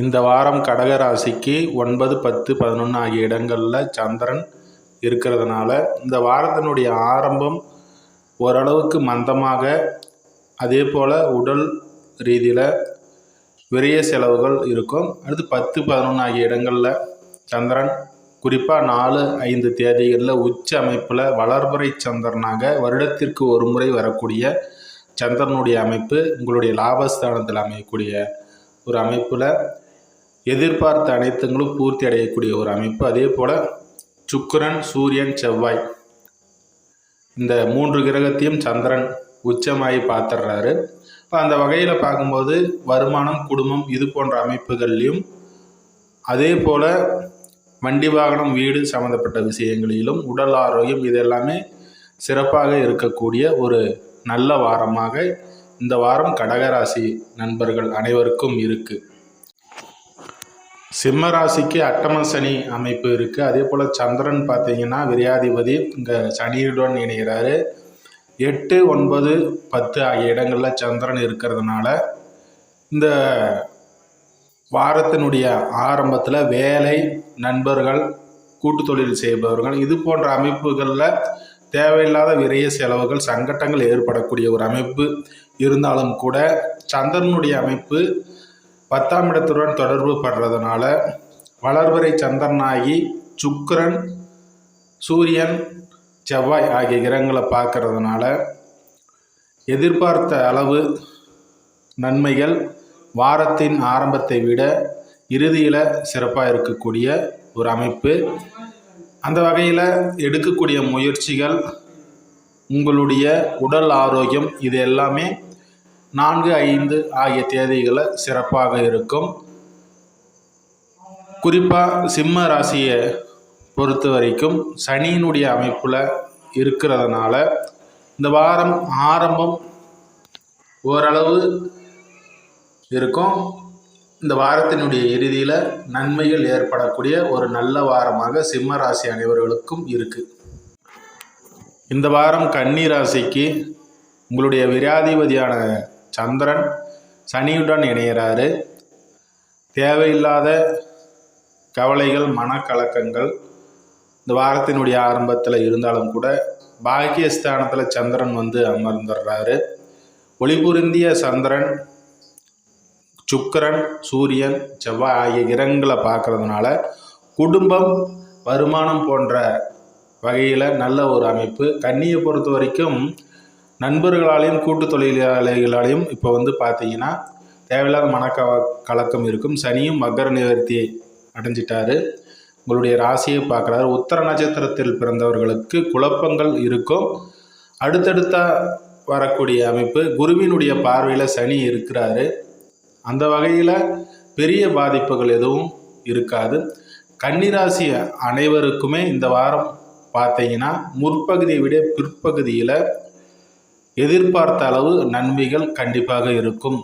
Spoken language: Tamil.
இந்த வாரம் கடக ராசிக்கு ஒன்பது பத்து பதினொன்று ஆகிய இடங்களில் சந்திரன் இருக்கிறதுனால இந்த வாரத்தினுடைய ஆரம்பம் ஓரளவுக்கு மந்தமாக அதே போல் உடல் ரீதியில் விரைய செலவுகள் இருக்கும். அடுத்து பத்து பதினொன்று ஆகிய இடங்களில் சந்திரன் குறிப்பாக நாலு ஐந்து தேதிகளில் உச்ச அமைப்பில் வளர்பறை சந்திரனாக வருடத்திற்கு ஒரு முறை வரக்கூடிய சந்திரனுடைய அமைப்பு உங்களுடைய லாபஸ்தானத்தில் அமையக்கூடிய ஒரு அமைப்பில் எதிர்பார்த்த அனைத்துங்களும் பூர்த்தி அடையக்கூடிய ஒரு அமைப்பு. அதே போல் சுக்கரன் சூரியன் செவ்வாய். இந்த மூன்று கிரகத்தையும் சந்திரன் உச்சமாகி பார்த்துடுறாரு. இப்போ அந்த வகையில் பார்க்கும்போது வருமானம் குடும்பம் இது போன்ற அமைப்புகள்லையும் அதே போல் வண்டி வாகனம் வீடு சம்மந்தப்பட்ட விஷயங்களிலும் உடல் ஆரோக்கியம் இது எல்லாமே சிறப்பாக இருக்கக்கூடிய ஒரு நல்ல வாரமாக இந்த வாரம் கடகராசி நண்பர்கள் அனைவருக்கும் இருக்குது சிம்ம ராசிக்கு அட்டம சனி அமைப்பு இருக்குது அதே போல் சந்திரன் பார்த்தீங்கன்னா விரையாதிபதி இங்கே சனியுடன் இணைகிறாரு. எட்டு ஒன்பது பத்து ஆகிய இடங்களில் சந்திரன் இருக்கிறதுனால இந்த வாரத்தினுடைய ஆரம்பத்தில் வேலை நண்பர்கள் கூட்டு தொழில் செய்பவர்கள் இது போன்ற அமைப்புகளில் தேவையில்லாத விரைய செலவுகள் சங்கட்டங்கள் ஏற்படக்கூடிய ஒரு அமைப்பு இருந்தாலும் கூட சந்திரனுடைய அமைப்பு பத்தாம் இடத்துடன் தொடர்பு படுறதுனால வளர்வரை சந்திரனாகி சுக்கரன் சூரியன் செவ்வாய் ஆகிய கிரகங்களை பார்க்கறதுனால எதிர்பார்த்த அளவு நன்மைகள் வாரத்தின் ஆரம்பத்தை விட இறுதியில் சிறப்பாக இருக்கக்கூடிய ஒரு அமைப்பு. அந்த வகையில் எடுக்கக்கூடிய முயற்சிகள் உங்களுடைய உடல் ஆரோக்கியம் இது எல்லாமே நான்கு ஐந்து ஆகிய தேதிகளில் சிறப்பாக இருக்கும். குறிப்பாக சிம்ம ராசியை பொறுத்த வரைக்கும் சனியினுடைய அமைப்பில் இருக்கிறதுனால இந்த வாரம் ஆரம்பம் ஓரளவு இருக்கும். இந்த வாரத்தினுடைய இறுதியில் நன்மைகள் ஏற்படக்கூடிய ஒரு நல்ல வாரமாக சிம்ம ராசி அனைவர்களுக்கும் இருக்குது இந்த வாரம் கன்னி ராசிக்கு உங்களுடைய விராதிபதியான சந்திரன் சனியுடன் இணைகிறாரு. தேவையில்லாத கவலைகள் மனக்கலக்கங்கள் இந்த வாரத்தினுடைய ஆரம்பத்தில் இருந்தாலும் கூட பாக்கியஸ்தானத்தில் சந்திரன் வந்து அமர்ந்துடுறாரு. ஒளிபுரிந்திய சந்திரன் சுக்கரன் சூரியன் செவ்வாய் ஆகிய கிரகங்களை பார்க்கறதுனால குடும்பம் வருமானம் போன்ற வகையில் நல்ல ஒரு அமைப்பு. கன்னியை பொறுத்த வரைக்கும் நண்பர்களாலையும் கூட்டு தொழிலாளிகளாலையும் இப்போ வந்து பார்த்தீங்கன்னா தேவையில்லாத மனக்க கலக்கம் இருக்கும். சனியும் மகர நிவர்த்தியை அடைஞ்சிட்டாரு. உங்களுடைய ராசியை பார்க்குறாரு. உத்தர நட்சத்திரத்தில் பிறந்தவர்களுக்கு குழப்பங்கள் இருக்கும். அடுத்தடுத்த வரக்கூடிய அமைப்பு குருவினுடைய பார்வையில் சனி இருக்கிறாரு. அந்த வகையில் பெரிய பாதிப்புகள் எதுவும் இருக்காது. கன்னிராசி அனைவருக்குமே இந்த வாரம் பார்த்தீங்கன்னா முற்பகுதியை விட பிற்பகுதியில் எதிர்பார்த்த அளவு நன்மைகள் கண்டிப்பாக இருக்கும்.